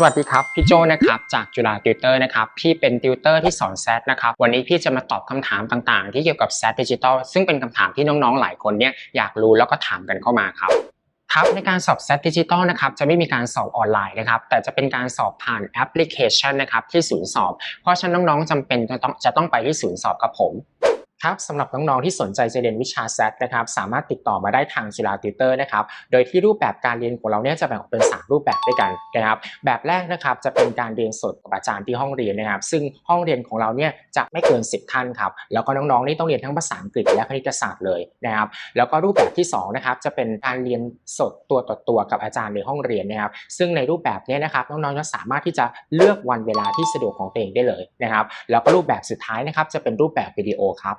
สวัสดีครับ พี่โจนะครับจากจุฬาติวเตอร์นะครับพี่เป็นติวเตอร์ที่สอนแซดนะครับวันนี้พี่จะมาตอบคำถามต่างๆ ที่เกี่ยวกับแซดดิจิทัลซึ่งเป็นคำถามที่น้องๆหลายคนเนี่ยอยากรู้แล้วก็ถามกันเข้ามาครับครับในการสอบแซดดิจิทัลนะครับจะไม่มีการสอบออนไลน์นะครับแต่จะเป็นการสอบผ่านแอปพลิเคชันนะครับที่ศูนย์สอบ เพราะฉะนั้นน้องๆจำเป็นจะต้องจะต้องไปที่ศูนย์สอบกับผม ครับสำหรับน้องๆที่สนใจจะเรียนวิชา SAT นะครับสามารถติดต่อมาได้ทางจุฬาติวเตอร์นะครับโดยที่รูปแบบการเรียนของเราเนี่ยจะแบ่งออกเป็น 3 รูปแบบด้วยกันนะครับแบบแรกนะครับจะเป็นการเรียนสดกับอาจารย์ที่ห้องเรียนนะครับ ซึ่งห้องเรียนของเราเนี่ยจะไม่เกิน 10ท่านครับแล้วก็น้องๆนี่ต้องเรียนทั้งภาษาอังกฤษและคณิตศาสตร์เลยนะครับแล้วก็รูปแบบที่2นะครับจะเป็นการเรียนสดตัวต่อตัวกับอาจารย์ในห้องเรียนนะครับ ซึ่งในรูปแบบเนี้นะครับน้องๆจะสามารถที่จะเลือกวันเวลาที่สะดวกของตัวเองได้เลยนะครับแล้วก็รูปแบบสุดท้ายนะครับจะเป็นรูปแบบวิดีโอครับ